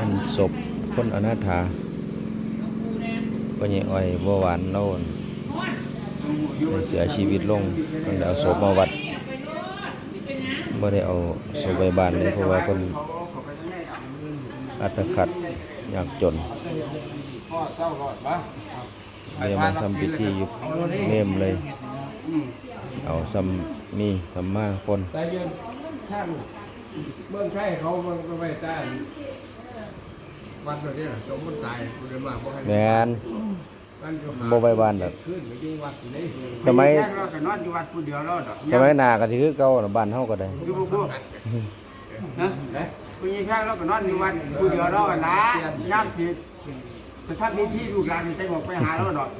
านศพคนอนาถาปัญญอ้อยบัวหวานโน่นเสียชีวิตลงตั้งแต่เอาศพมาวัดไม่ได้เอาศพไปบ้านเลยเพราะว่าคนอัตคัดอยากจนเร้ารอดปะเลยมาทำพิธีอยู่เนมเลย เอาซัมมีซัมมาคนแต่ยืนท่านเมืองไทยเขามันก็ไม่ต้าน วันตัวนี้สมมติตายคุณมาบ่ให้แมน มันก็มาบ่ไปบ้านดอก ขึ้นไปยิงวัดอยู่นี่สมัยแรกเราก็นอนอยู่วัดผู้เดียวเราดอกสมัยหน้าก็สิคือเก่าน่ะบ้านเฮาก็ได้ อยู่บ่บ่นะผู้หญิงแรกเราก็นอนอยู่วัดผู้เดียวเราอะนะยามสิไปทำพิธีลูกหลานนี่ใจบอกไปหาเราดอก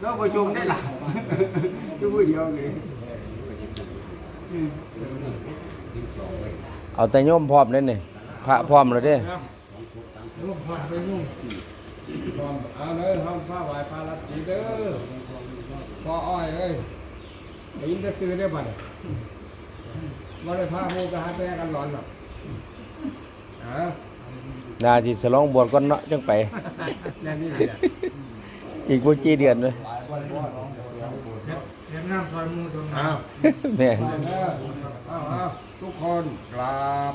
เราบ่จมได้ล่ะอยู่ผู้เดียวเลยเอาแต่โยมพร้อมเด้นี่พระพร้อมแล้วเด้ ลูกพอไปนุ่งพร้อมเอาเลยห้องผ้าไหวพาลัดสีเด้อพออ้อยเอ้ยได้ยินจะซื้อได้บ่เนี่ยบ่ได้พาหมูกระหาแปกันหลอนหรอกอ่าน่าสิสลองบวชก่อนเนาะจังไป แน่นี่แหละอีกบ่กี่เดือนเลยเห็นน้ำซอยมูตรงอ้าวแม่ทุกคนกราบ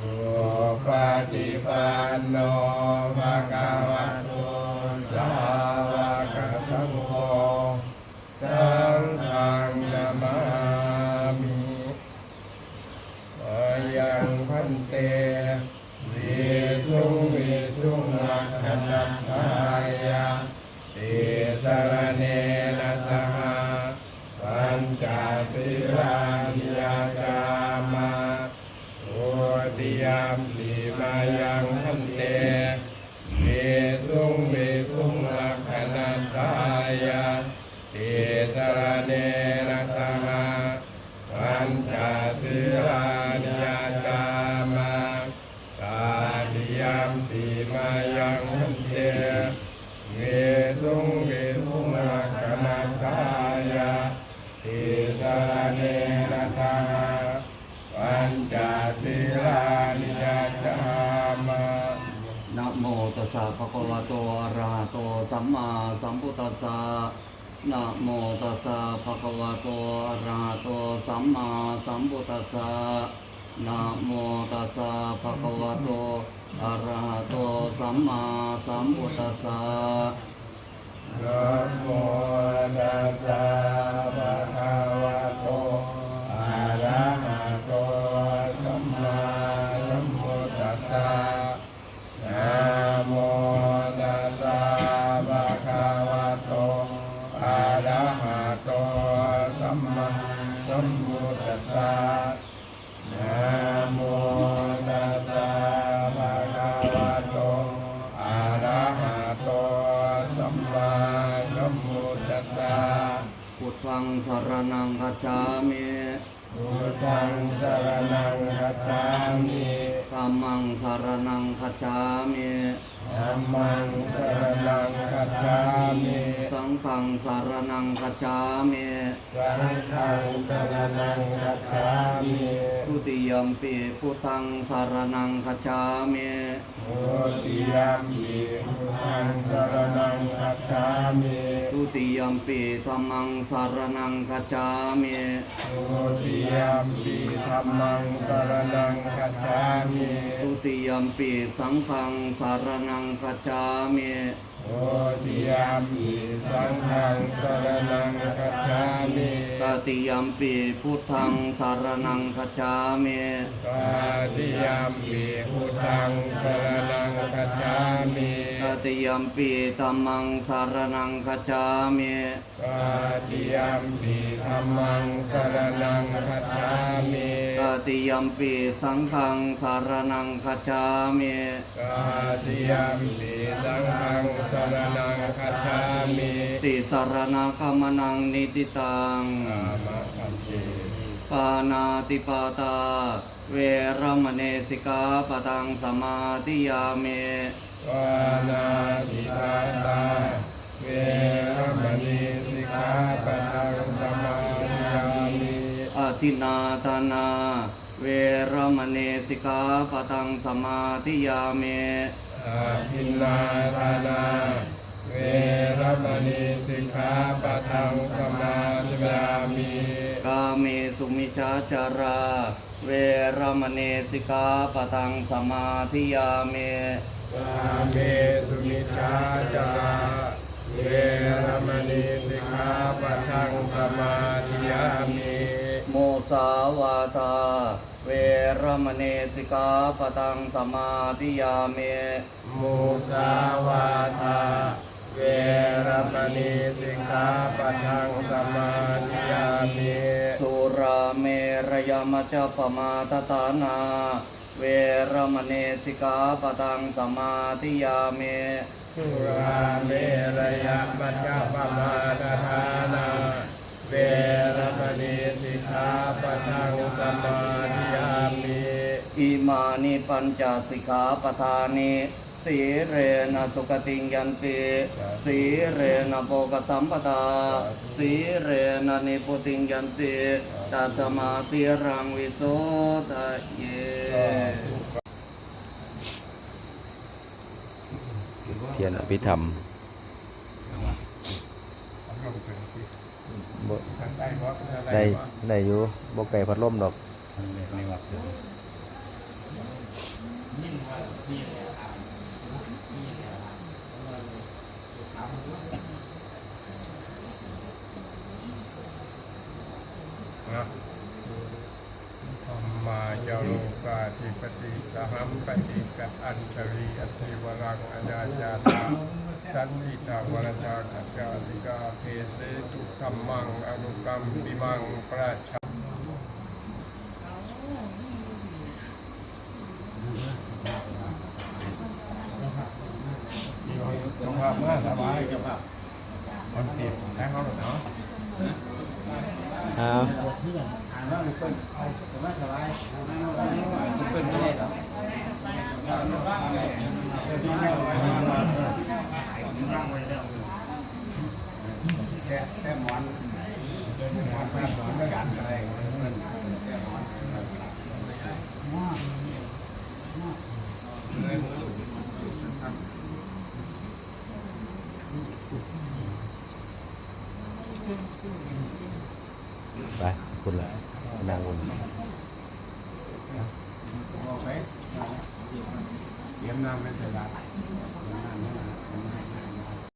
สุปฏิปันโนภะคะวะ สุงเวสุงลักขณาทายาติสรเนนะสหปัญจศีลานิยจามานะโมตัสสะภะคะวะโตอะระหะโตสัมมาสัมพุทธัสสะนะโมตัสสะภะคะวะโตอะระหะโตสัมมาสัมพุทธัสสะนะโมตัสสะภะคะวะโตอะระหะโตสัมมาสัมพุทธัสสะ สสะภะคะวะโตอะระหะโตสัมมาสัมพุทธัสสะนะโม สรณังคัจฉามิพุทธังสรณังคัจฉามิธัมมังสรณังคัจฉามิ ธัมมังสรณังคัจฉามิสังฆังสรณังคัจฉามิสังฆังสรณังคัจฉามิทุติยมปีพุทธังสรณังคัจฉามิโอติยมปิพุทธังสรณังคัจฉามิทุติยมปีธัมมังสรณังคัจฉามิโอติยมปิธัมมังสรณังคัจฉามิทุติติยัมปีสังฆังสารนังกัจจามิโอติยามปิสังฆังสรนังคัจฉามิตติยัมปีพุทธังสารนังกัจจามิกาติยามปิพุทธังสรนังคัจฉามิตติยัมปีธัมมังสารนังกัจจามิกาติยามปิธัมมังสรนังคัจฉามิตติยัมปีสังฆังสารนังกัจจามิกา ติยามปิสังฆังสรนังคัจฉามิติสารณกรรมนังนิติตังอามะคันติปานาติปาตา เวรมณีสิกขาปะตังสมาธิยามิวานาติปาตาเวรมณีสิกขาปะทังสมาธิยามิอตินาทานา เวรมณีสิกขาปะตังสมาธิยามิ อาทินนาทานา เวรมณีสิกขาปะทังสมาธิยามิกาเมสุมิชาจาราเวรมณีสิกขาปะตังสมาธิยามิกาเมสุมิชาจารา เวรมณีสิกขาปะทังสมาธิยามิโมสาวาทา เวรมณีสิกขาปะตังสมาธิยามิมุสาวาทาเวรมณีสิกขาปะทังสมาธิยามิสุราเมรยมัจจปมาทฐานา เวรมณีสิกขาปะตังสมาธิยามิสุราเมรยมัจจปมาทฐานา เวรมณีสิกขาปะทังสมาธิยามิ อิมานิปัญจสิกขาปทานิสีเรนะสุขติงยันติสีเรนะโภกสัมปทาสีเรนะนิพุติงยันติตัสมาสีรังวิโสทะเยเทียนอภิธรรมบ่ได้ได้อยู่บ่ไก่พัดลมดอก นะธรรมาจาโลกาธิปติสหัมปฏิกัตอัญชลีอธิวรังอญาจาตาสันติตาวรจากัจจาติกาเพเสตุธรรมังอนุกรรมปิมังประชา สภาพเมื่อสบายกับคนติดแท้เขาหรอเนาะอ้าวแค่แค่หมอนเดินหมอนไปหมอนไม่กันอะไรมันแค่หมอนเลยมือ ไปคุณละนางอุ่นเตรียมน้ำเป็นเสร็จแล้ว